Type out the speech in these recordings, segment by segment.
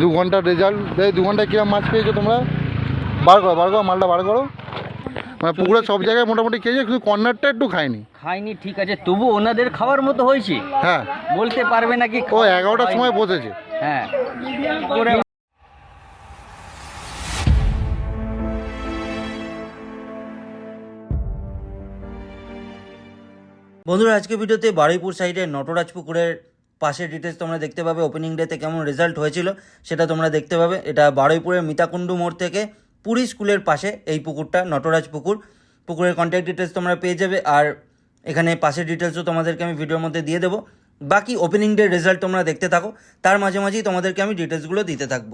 দু ঘণ্টার রেজাল্ট দু ঘন্টায় কিরম মাছ পেয়েছ তোমরা? বার করো বার করো মালটা বার করো। মানে পুকুরে সব জায়গায় মোটামুটি খেয়েছে শুধু কর্নারটা একটু খায়নি। খাইনি ঠিক আছে তবু ওনাদের খাওয়ার মতো হয়েছে। হ্যাঁ। বলতে পারবে নাকি ও এগারোটার সময় বসেছে। হ্যাঁ। বন্ধুরা আজকে ভিডিওতে বারুইপুর সাইডে নটরাজ পুকুরের পাশের ডিটেলস তোমরা দেখতে পাবে। ওপেনিং ডেতে কেমন রেজাল্ট হয়েছিল সেটা তোমরা দেখতে পাবে। এটা বারুইপুরের মিতাকুণ্ডু মোড় থেকে পুরী স্কুলের পাশে এই পুকুরটা, নটরাজ পুকুর। পুকুরের কন্ট্যাক্ট ডিটেলস তোমরা পেয়ে যাবে আর এখানে পাশের ডিটেলসও তোমাদেরকে আমি ভিডিওর মধ্যে দিয়ে দেবো। বাকি ওপেনিং ডে রেজাল্ট তোমরা দেখতে থাকো। তার মাঝে মাঝেই তোমাদেরকে আমি ডিটেলসগুলো দিতে থাকব।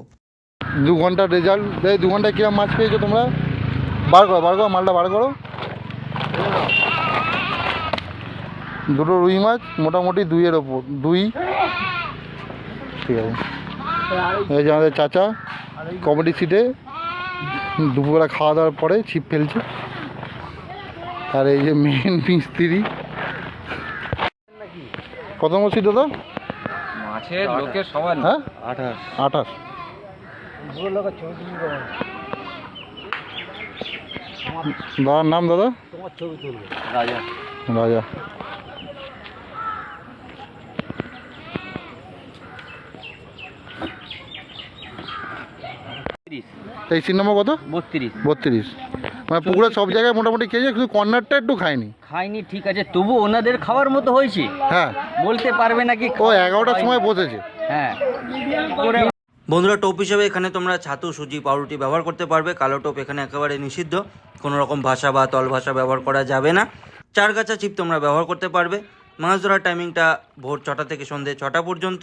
দু ঘণ্টার রেজাল্ট দু ঘন্টায় কিরম মাছ পেয়েছ তোমরা? বার করো বার করো, মালটা বার করো। দুটো রুই মাছ মোটামুটি দুইয়ের ওপর দুই। ঠিক আছে। এই যে আমাদের চাচা কমেডি সিটে দুপুরবেলা খাওয়া দাওয়ার পরে ছিপ ফেলছে। আর এই যে মেন মিস্ত্রি। কত সিট দাদা? মাছের লোকের সবার হ্যাঁ? আঠাশ। আঠাশ। দাদার নাম দাদা? রাজা। রাজা। সিট নম্বর কত? বত্রিশ। বত্রিশ। মানে পুকুরে সব জায়গায় মোটামুটি খেয়েছে শুধু কর্নারটা একটু খায়নি। খাইনি ঠিক আছে। তবু ওনাদের খাওয়ার মতো হয়েছে। হ্যাঁ। বলতে পারবে নাকি ও এগারোটার সময় বসেছে। হ্যাঁ। বন্ধুরা টোপ হিসেবে এখানে তোমরা ছাতু সুজি পাউরুটি ব্যবহার করতে পারবে। কালো টোপ এখানে একেবারে নিষিদ্ধ। কোনো রকম ভাষা বা তল ভাষা ব্যবহার করা যাবে না। চার গাছা চিপ তোমরা ব্যবহার করতে পারবে। মাছ ধরার টাইমিংটা ভোর ছটা থেকে সন্ধে ছটা পর্যন্ত।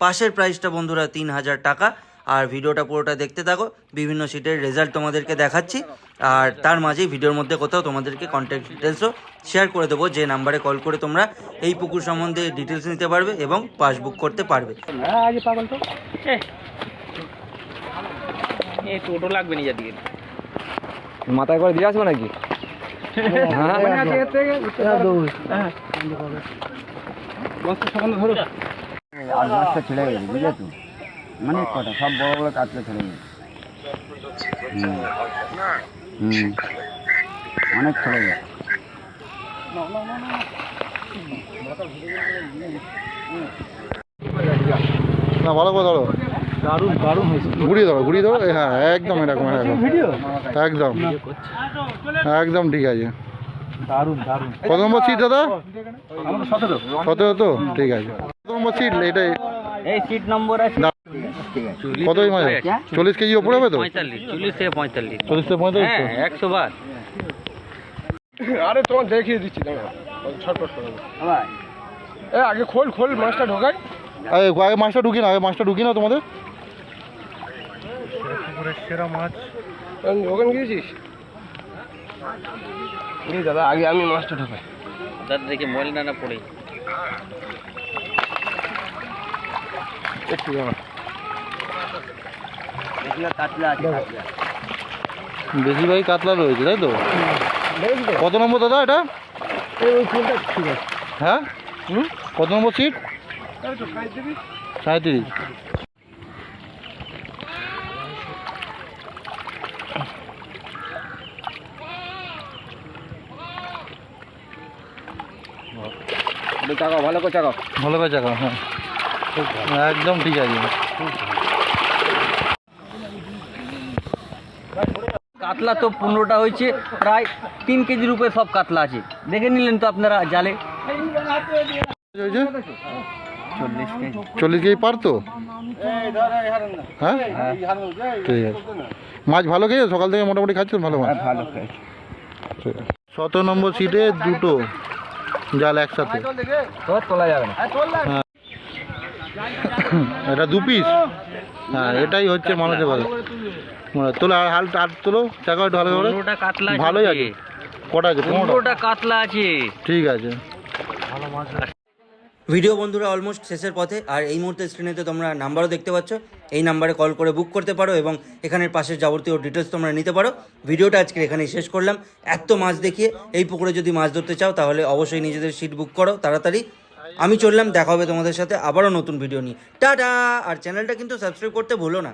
পাশের প্রাইসটা বন্ধুরা তিন হাজার টাকা। আর ভিডিওটা পুরোটা দেখতে থাকো। বিভিন্ন সিটের রেজাল্ট তোমাদেরকে দেখাচ্ছি। আর তার মাঝেই ভিডিওর মধ্যে কোথাও তোমাদেরকে কন্ট্যাক্ট ডিটেলসও শেয়ার করে দেবো। যে নাম্বারে কল করে তোমরা এই পুকুর সম্বন্ধে ডিটেলস নিতে পারবে এবং পাসবুক করতে পারবে। টোটো লাগবে নিজের দিকে। মাথায় করে দিয়ে আসব নাকি? আর ছেড়ে গেছে বুঝলে তো অনেক কটা? সব বড় বড় কাতলে ছেড়ে গেছে হুম। অনেক ছেড়ে গেছে না ভালো করে ধরো। দারুণ দারুণ হয়েছে। ঘুরিয়ে ধরো ঘুরিয়ে ধরো। হ্যাঁ একদম এরকম এরকম। একদম। একদম ঠিক আছে। কত নম্বর সিট দাদা? সতেরো। তো? ঠিক আছে। কত নম্বর সিট এটাই এই সিট নম্বর আছে। কত মাছ? চল্লিশ কেজি ওপরে হবে তো? পঁয়তাল্লিশ চল্লিশ থেকে পঁয়তাল্লিশ। চল্লিশ থেকে পঁয়তাল্লিশ হ্যাঁ একশো বার। আরে তোমার দেখিয়ে দিচ্ছি এ আগে খোল খোল মাছটা ঢোকাই। আরে আগে মাছটা ঢুকি না আগে মাছটা ঢুকি না তোমাদের। ওখানে গিয়েছিস? দাদা আগে আমি মাছটা ঢোকাই। দাদা দেখে না না পড়ে। একটু দাঁড়া। কাতলা বেশি ভাই কাতলা। রয়েছে তাই তো? কত নম্বর দাদা এটা? হ্যাঁ? হুম? কত নম্বর সিট? সাঁত্রিশ চাকাও ভালো করে চাকাও। ভালো করে চাকা হ্যাঁ। একদম ঠিক আছে। কাতলা তো পনেরোটা হয়েছে প্রায় তিন কেজির উপরে সব কাতলা আছে। দেখে নিলেন তো আপনারা জালে। চল্লিশ কেজি। পারতো হ্যাঁ? ঠিক আছে। মাছ ভালো খেয়েছো? সকাল থেকে মোটামুটি খাচ্ছেন ভালো মাছ? ভালো খেয়েছে ঠিক আছে। নম্বর সিটে দুটো জাল একসাথে। তোলা যাবে না। এটা দু পিস হ্যাঁ এটাই হচ্ছে মানুষের ভালো মানে তোলো আর হাল আর তোলো চাকা একটু ভালো করে। কাতলা ভালোই আছে। কটা আছে? পনেরোটা কাতলা আছে। ঠিক আছে। ভিডিও বন্ধুরা অলমোস্ট শেষের পথে আর এই মুহূর্তে স্ক্রিনেতে তোমরা নাম্বারও দেখতে পাচ্ছ। এই নাম্বারে কল করে বুক করতে পারো এবং এখানের পাশের যাবতীয় ডিটেলস তোমরা নিতে পারো। ভিডিওটা আজকে এখানেই শেষ করলাম। এত মাছ দেখিয়ে এই পুকুরে যদি মাছ ধরতে চাও তাহলে অবশ্যই নিজেদের সিট বুক করো তাড়াতাড়ি। আমি চললাম, দেখা হবে তোমাদের সাথে আবারও নতুন ভিডিও নিয়ে। টাটা! আর চ্যানেলটা কিন্তু সাবস্ক্রাইব করতে ভুলো না।